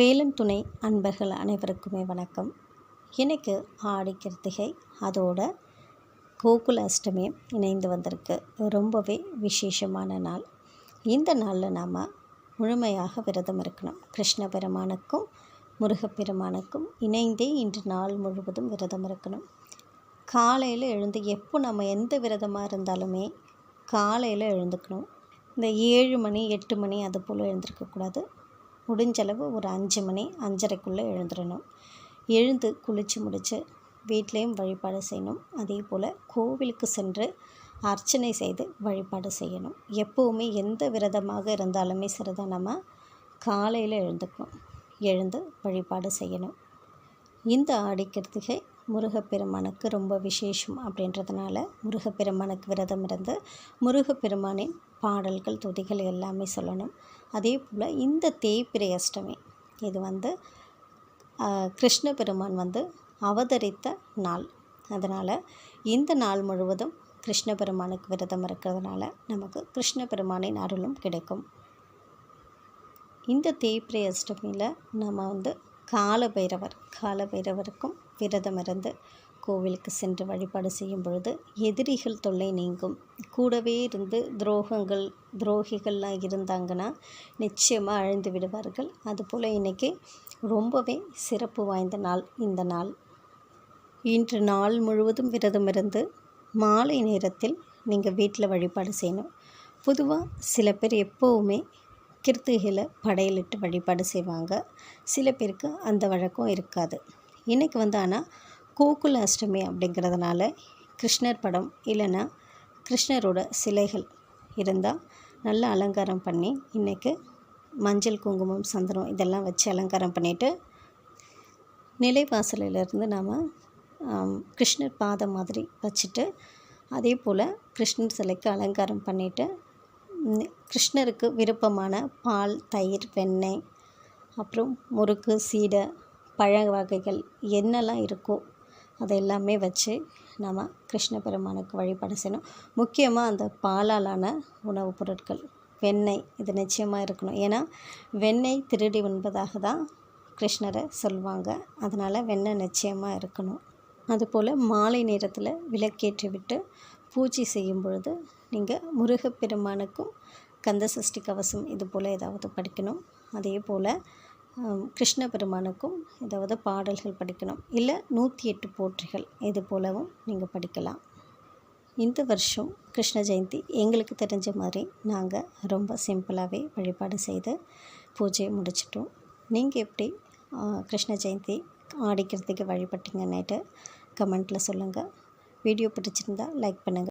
வேலன் துணை அன்பர்கள் அனைவருக்குமே வணக்கம். இன்றைக்கு ஆடி கிருத்திகை அதோட கோகுல அஷ்டமி இணைந்து வந்திருக்கு. ரொம்பவே விசேஷமான நாள். இந்த நாளில் நாம் முழுமையாக விரதம் இருக்கணும். கிருஷ்ண பெருமானுக்கும் முருகப்பெருமானுக்கும் இணைந்தே இன்று நாள் முழுவதும் விரதம் இருக்கணும். காலையில் எழுந்து எப்போ நம்ம எந்த விரதமாக இருந்தாலுமே காலையில் எழுந்துக்கணும். இந்த ஏழு மணி எட்டு மணி அது போல் எழுந்திருக்கக்கூடாது. முடிஞ்சளவு ஒரு அஞ்சு மணி அஞ்சரைக்குள்ளே எழுந்துடணும். எழுந்து குளித்து முடித்து வீட்லேயும் வழிபாடு செய்யணும். அதே போல் கோவிலுக்கு சென்று அர்ச்சனை செய்து வழிபாடு செய்யணும். எப்போவுமே எந்த விரதமாக இருந்தாலுமே சரிதான். நம்ம காலையில் எழுந்துக்கணும். எழுந்து வழிபாடு செய்யணும். இந்த ஆடி முருகப்பெருமானுக்கு ரொம்ப விசேஷம் அப்படின்றதுனால முருகப்பெருமானுக்கு விரதம் இருந்து முருகப்பெருமானின் பாடல்கள் துதிகள் எல்லாமே சொல்லணும். அதே போல் இந்த தேய்பிரை அஷ்டமி இது வந்து கிருஷ்ண பெருமான் வந்து அவதரித்த நாள். அதனால் இந்த நாள் முழுவதும் கிருஷ்ண பெருமானுக்கு விரதம் இருக்கிறதுனால நமக்கு கிருஷ்ண பெருமானின் அருளும் கிடைக்கும். இந்த தேய்பிரை அஷ்டமியில் நம்ம வந்து கால பைரவர் கால பைரவருக்கும் விரதம் இருந்து கோவிலுக்கு சென்று வழிபாடு செய்யும் பொழுது எதிரிகள் தொல்லை நீங்கும். கூடவே இருந்து துரோகங்கள் துரோகிகள்லாம் இருந்தாங்கன்னா நிச்சயமாக அழிந்து விடுவார்கள். அதுபோல் இன்றைக்கி ரொம்பவே சிறப்பு வாய்ந்த நாள் இந்த நாள். இன்று நாள் முழுவதும் விரதம் இருந்து மாலை நேரத்தில் நீங்கள் வீட்டில் வழிபாடு செய்யணும். பொதுவாக சில பேர் எப்போவுமே கிருத்திகையில் படையலிட்டு வழிபாடு செய்வாங்க. சில பேருக்கு அந்த வழக்கம் இருக்காது. இன்றைக்கி வந்து ஆனால் கோகுல அஷ்டமி அப்படிங்கிறதுனால கிருஷ்ணர் படம் இல்லைன்னா கிருஷ்ணரோட சிலைகள் இருந்தால் நல்லா அலங்காரம் பண்ணி இன்றைக்கு மஞ்சள் குங்குமம் சந்தனம் இதெல்லாம் வச்சு அலங்காரம் பண்ணிவிட்டு நிலைவாசலிலிருந்து நாம் கிருஷ்ணர் பாதம் மாதிரி வச்சுட்டு அதே போல் கிருஷ்ணர் சிலைக்கு அலங்காரம் பண்ணிவிட்டு கிருஷ்ணருக்கு விருப்பமான பால் தயிர் வெண்ணெய் அப்புறம் முறுக்கு சீடை பழ வகைகள் என்னெல்லாம் இருக்கோ அதை எல்லாமே வச்சு நம்ம கிருஷ்ண பெருமானுக்கு வழிபாடு செய்யணும். முக்கியமாக அந்த பாலாலான உணவுப் பொருட்கள். வெண்ணெய் இது நிச்சயமாக இருக்கணும். ஏன்னா வெண்ணெய் திருடி உண்பதாக தான் கிருஷ்ணரை சொல்லுவாங்க அதனால் வெண்ணெய் நிச்சயமாக இருக்கணும். அதுபோல் மாலை நேரத்தில் விளக்கேற்றி விட்டு பூஜை செய்யும் பொழுது நீங்கள் முருகப்பெருமானுக்கும் கந்த சஷ்டி கவசம் இது போல் ஏதாவது படிக்கணும். அதே போல் கிருஷ்ண பெருமானுக்கும் ஏதாவது பாடல்கள் படிக்கணும். இல்லை நூற்றி எட்டு போற்றிகள் இது போலவும் நீங்கள் படிக்கலாம். இந்த வருஷம் கிருஷ்ண ஜெயந்தி எங்களுக்கு தெரிஞ்ச மாதிரி நாங்கள் ரொம்ப சிம்பிளாகவே வழிபாடு செய்து பூஜையை முடிச்சிட்டோம். நீங்கள் எப்படி கிருஷ்ண ஜெயந்தி ஆடிக்கிறதுக்கு வழிபட்டீங்கன்னுட்டு கமெண்ட்டில் சொல்லுங்கள் வீடியோ பிடிச்சிருந்தா லைக் பண்ணுங்கள்